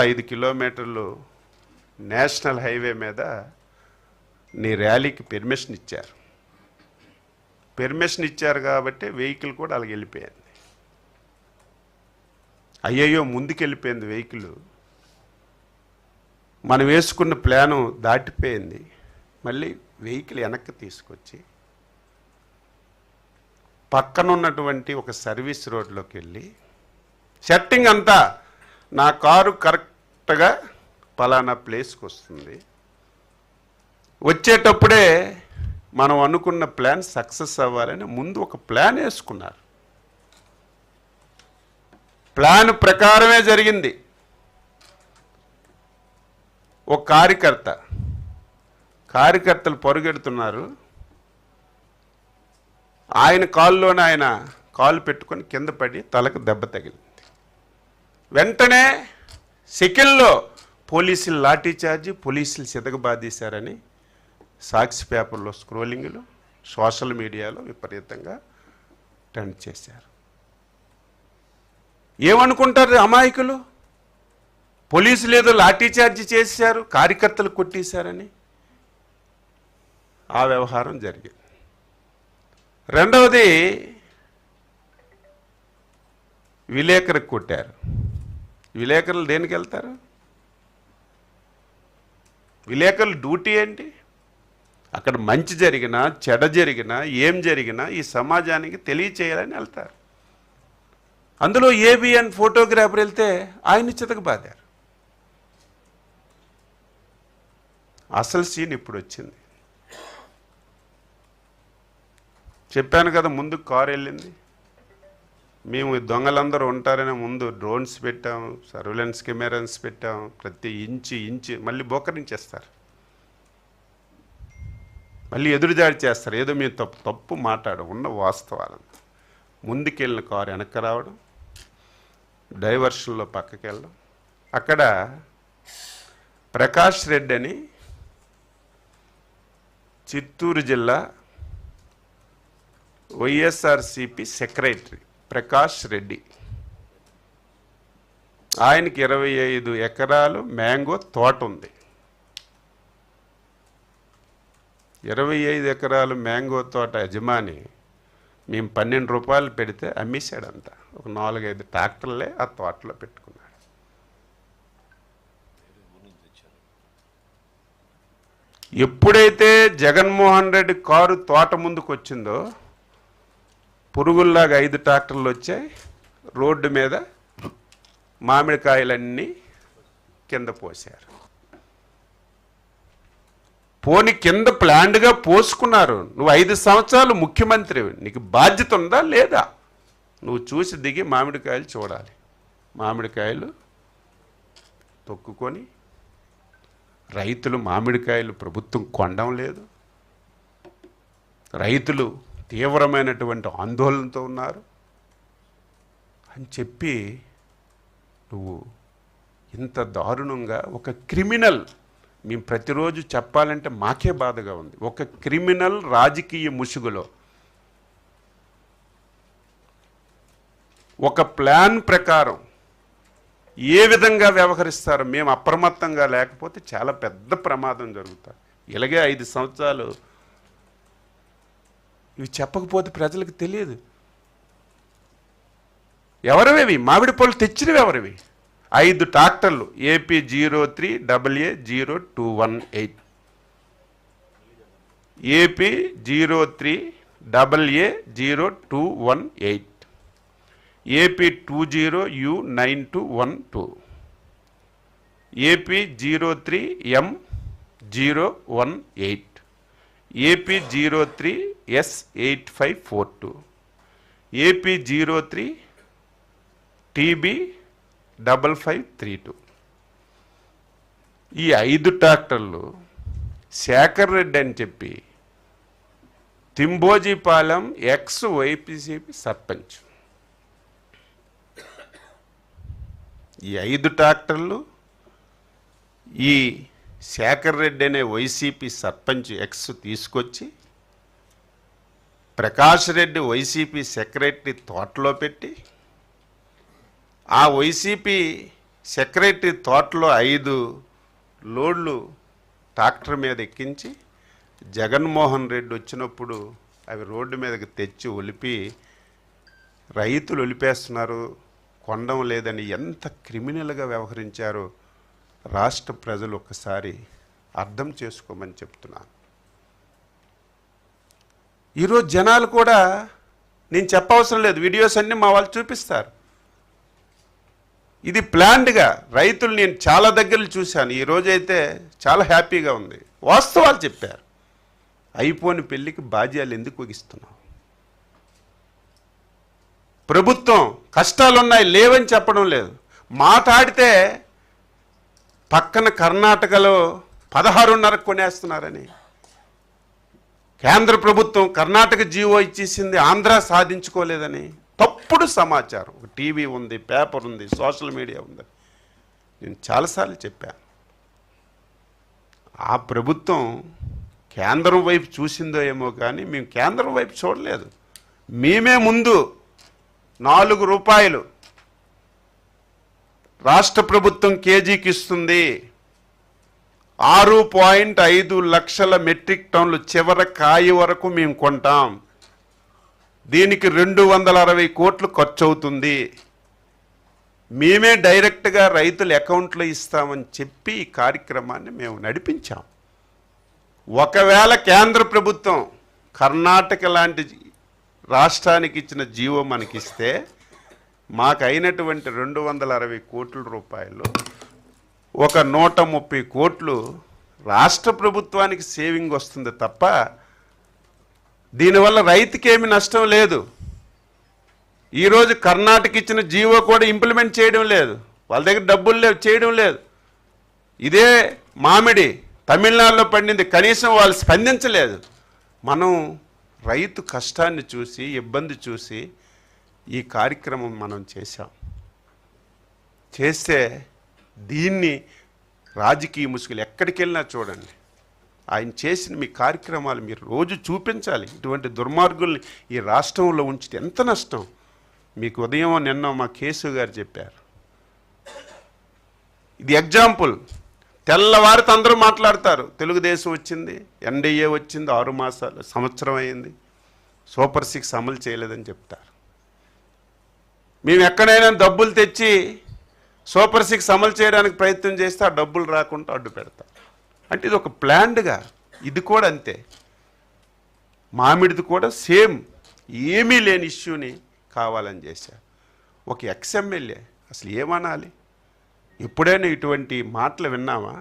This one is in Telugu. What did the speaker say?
ఐదు కిలోమీటర్లు నేషనల్ హైవే మీద నీ ర్యాలీకి పెర్మిషన్ ఇచ్చారు. పెర్మిషన్ ఇచ్చారు కాబట్టి వెహికల్ కూడా అలాగ వెళ్ళిపోయింది. అయ్యయ్యో ముందుకెళ్ళిపోయింది వెహికల్. మనం వేసుకున్న ప్లాను దాటిపోయింది. మళ్ళీ వెహికల్ వెనక్కి తీసుకొచ్చి పక్కన ఉన్నటువంటి ఒక సర్వీస్ రోడ్లోకి వెళ్ళి సెట్టింగ్ అంతా నా కారు కరెక్ట్గా పలానా ప్లేస్కి వస్తుంది. వచ్చేటప్పుడే మనం అనుకున్న ప్లాన్ సక్సెస్ అవ్వాలని ముందు ఒక ప్లాన్ వేసుకున్నారు. ప్లాన్ ప్రకారమే జరిగింది. ఒక కార్యకర్త కార్యకర్తలు పరుగెడుతున్నారు. ఆయన కాల్లోనే ఆయన కాలు పెట్టుకొని కింద పడి తలకు దెబ్బ తగిలి వెంటనే సెకండ్లో పోలీసులు లాఠీ చార్జి పోలీసులు సిదగబాదీశారని సాక్షి పేపర్లో స్క్రోలింగ్లు సోషల్ మీడియాలో విపరీతంగా ట్రెండ్ చేశారు. ఏమనుకుంటారు అమాయకులు? పోలీసులు ఏదో లాఠీ చార్జి చేశారు కార్యకర్తలు కొట్టేశారని ఆ వ్యవహారం జరిగింది. రెండవది విలేకరికి కొట్టారు. విలేకరులు దేనికి వెళ్తారు? విలేకరుల డ్యూటీ ఏంటి? అక్కడ మంచి జరిగినా చెడ జరిగినా ఏం జరిగినా ఈ సమాజానికి తెలియచేయాలని వెళ్తారు. అందులో ఏబిఎన్ ఫోటోగ్రాఫర్ వెళ్తే ఆయన చితకబాదారు అసలు సీన్ ఇప్పుడు వచ్చింది. చెప్పాను కదా ముందు కారు వెళ్ళింది. మేము దొంగలందరూ ఉంటారనే ముందు డ్రోన్స్ పెట్టాం సర్వేలెన్స్ కెమెరాస్ పెట్టాం ప్రతి ఇంచి ఇంచి మళ్ళీ బోకరించేస్తారు మళ్ళీ ఎదురుదాడి చేస్తారు. ఏదో మేము తప్పు తప్పు మాట్లాడు ఉన్న వాస్తవాలను ముందుకెళ్ళిన కారు వెనక్కి రావడం డైవర్షన్లో పక్కకి వెళ్ళడం. అక్కడ ప్రకాష్ రెడ్డి అని చిత్తూరు జిల్లా వైఎస్ఆర్సిపి సెక్రటరీ ప్రకాష్ రెడ్డి. ఆయనకి ఇరవై ఐదు ఎకరాలు మ్యాంగో తోట ఉంది. ఇరవై ఐదు ఎకరాలు మ్యాంగో తోట యజమాని మేము పన్నెండు రూపాయలు పెడితే అమ్మేశాడంతా ఒక నాలుగైదు ట్రాక్టర్లే ఆ తోటలో పెట్టుకున్నాడు. ఎప్పుడైతే జగన్మోహన్ రెడ్డి కారు తోట ముందుకు వచ్చిందో పురుగుల్లాగా ఐదు ట్రాక్టర్లు వచ్చాయి. రోడ్డు మీద మామిడికాయలన్నీ కింద పోశారు. పోని కింద ప్లాండ్గా పోసుకున్నారు. నువ్వు ఐదు సంవత్సరాలు ముఖ్యమంత్రి నీకు బాధ్యత ఉందా లేదా? నువ్వు చూసి దిగి మామిడికాయలు చూడాలి. మామిడికాయలు తొక్కుకొని రైతులు మామిడికాయలు ప్రభుత్వం కొనడం లేదు. రైతులు తీవ్రమైనటువంటి ఆందోళనతో ఉన్నారు. అని చెప్పి నువ్వు ఇంత దారుణంగా ఒక క్రిమినల్ మేము ప్రతిరోజు చెప్పాలంటే మాకే బాధగా ఉంది. ఒక క్రిమినల్ రాజకీయ ముసుగులో ఒక ప్లాన్ ప్రకారం ఏ విధంగా వ్యవహరిస్తారో మేము అప్రమత్తంగా లేకపోతే చాలా పెద్ద ప్రమాదం జరుగుతుంది. ఇలాగే ఐదు సంవత్సరాలు ఇవి చెప్పకపోతే ప్రజలకు తెలియదు. ఎవరివి? మామిడి పళ్ళు తెచ్చినవి ఎవరివి? ఐదు ట్రాక్టర్లు AP zero three double A zero two one eight. AP zero three double A zero two one eight. AP two zero U nine two one two. AP zero three M zero one eight. AP zero three S eight five four two. AP zero three TB double five three two. ఈ ఐదు ట్రాక్టర్లు శేఖర్ రెడ్డి అని చెప్పి తింబోజీపాలెం ఎక్స్ వైపీసీపీ సర్పంచ్. ఈ ఐదు ట్రాక్టర్లు ఈ శేఖర్ రెడ్డి అనే వైసీపీ సర్పంచ్ ఎక్స్ తీసుకొచ్చి ప్రకాష్ రెడ్డి వైసీపీ సెక్రటరీ తోటలో పెట్టి ఆ వైసీపీ సెక్రటరీ తోటలో ఐదు లోడ్లు ట్రాక్టర్ మీద ఎక్కించి జగన్మోహన్ రెడ్డి వచ్చినప్పుడు అవి రోడ్డు మీదకి తెచ్చి ఒలిపి రైతులు ఒలిపేస్తున్నారు కొండం లేదని ఎంత క్రిమినల్గా వ్యవహరించారో రాష్ట్ర ప్రజలు ఒకసారి అర్థం చేసుకోమని చెప్తున్నాను. ఈరోజు జనాలు కూడా నేను చెప్పవసరం లేదు వీడియోస్ అన్నీ మా వాళ్ళు చూపిస్తారు. ఇది ప్లాన్డ్గా రైతులు నేను చాలా దగ్గరలు చూశాను ఈ చాలా హ్యాపీగా ఉంది. వాస్తవాలు చెప్పారు. అయిపోని పెళ్ళికి బాధ్యాలు ఎందుకు వగిస్తున్నావు? ప్రభుత్వం కష్టాలున్నాయి లేవని చెప్పడం లేదు. మాట్లాడితే పక్కన కర్ణాటకలో పదహారున్నర కొనేస్తున్నారని. కేంద్ర ప్రభుత్వం కర్ణాటక జీవో ఇచ్చేసింది ఆంధ్ర సాధించుకోలేదని తప్పుడు సమాచారం. ఒక టీవీ ఉంది పేపర్ ఉంది సోషల్ మీడియా ఉంది. నేను చాలాసార్లు చెప్పాను ఆ ప్రభుత్వం కేంద్రం వైపు చూసిందో ఏమో కానీ మేము కేంద్రం వైపు చూడలేదు. మేమే ముందు నాలుగు రూపాయలు రాష్ట్ర ప్రభుత్వం కేజీకి ఇస్తుంది. ఆరు పాయింట్ ఐదు లక్షల మెట్రిక్ టన్నులు చివర కాయ వరకు మేము కొంటాం. దీనికి రెండు వందల అరవై కోట్లు ఖర్చు అవుతుంది మేమే డైరెక్ట్గా రైతుల అకౌంట్లో ఇస్తామని చెప్పి ఈ కార్యక్రమాన్ని మేము నడిపించాం. ఒకవేళ కేంద్ర ప్రభుత్వం కర్ణాటక లాంటి రాష్ట్రానికి ఇచ్చిన జీవో మనకిస్తే మాకు అయినటువంటి రెండు వందల అరవై కోట్ల రూపాయలు ఒక నూట ముప్పై కోట్లు రాష్ట్ర ప్రభుత్వానికి సేవింగ్ వస్తుంది తప్ప దీనివల్ల రైతుకేమి నష్టం లేదు. ఈరోజు కర్ణాటక ఇచ్చిన జీవో కూడా ఇంప్లిమెంట్ చేయడం లేదు. వాళ్ళ దగ్గర డబ్బులు లేవు చేయడం లేదు. ఇదే మామిడి తమిళనాడులో పండింది కనీసం వాళ్ళు స్పందించలేదు. మనం రైతు కష్టాన్ని చూసి ఇబ్బంది చూసి ఈ కార్యక్రమం మనం చేశాం. చేస్తే దీన్ని రాజకీయ ముసుగులు ఎక్కడికి వెళ్ళినా చూడండి. ఆయన చేసిన మీ కార్యక్రమాలు మీరు రోజు చూపించాలి. ఇటువంటి దుర్మార్గుల్ని ఈ రాష్ట్రంలో ఉంచితే ఎంత నష్టం? మీకు ఉదయం నిన్న మా కేసు గారు చెప్పారు. ఇది ఎగ్జాంపుల్. తెల్లవారితో అందరూ మాట్లాడతారు. తెలుగుదేశం వచ్చింది ఎన్డీఏ వచ్చింది ఆరు మాసాలు సంవత్సరం అయింది. సూపర్ సిక్స్ అమలు చేయలేదని చెప్తారు. మేము ఎక్కడైనా డబ్బులు తెచ్చి సూపర్ సిక్స్ అమలు చేయడానికి ప్రయత్నం చేస్తే ఆ డబ్బులు రాకుండా అడ్డు పెడతాం. అంటే ఇది ఒక ప్లాన్డ్గా ఇది కూడా అంతే. మామిడిది కూడా సేమ్ ఏమీ లేని ఇష్యూని కావాలని చేశారు ఒక ఎక్స్ఎమ్మెల్యే అసలు ఏమనాలి? ఎప్పుడైనా ఇటువంటి మాటలు విన్నామా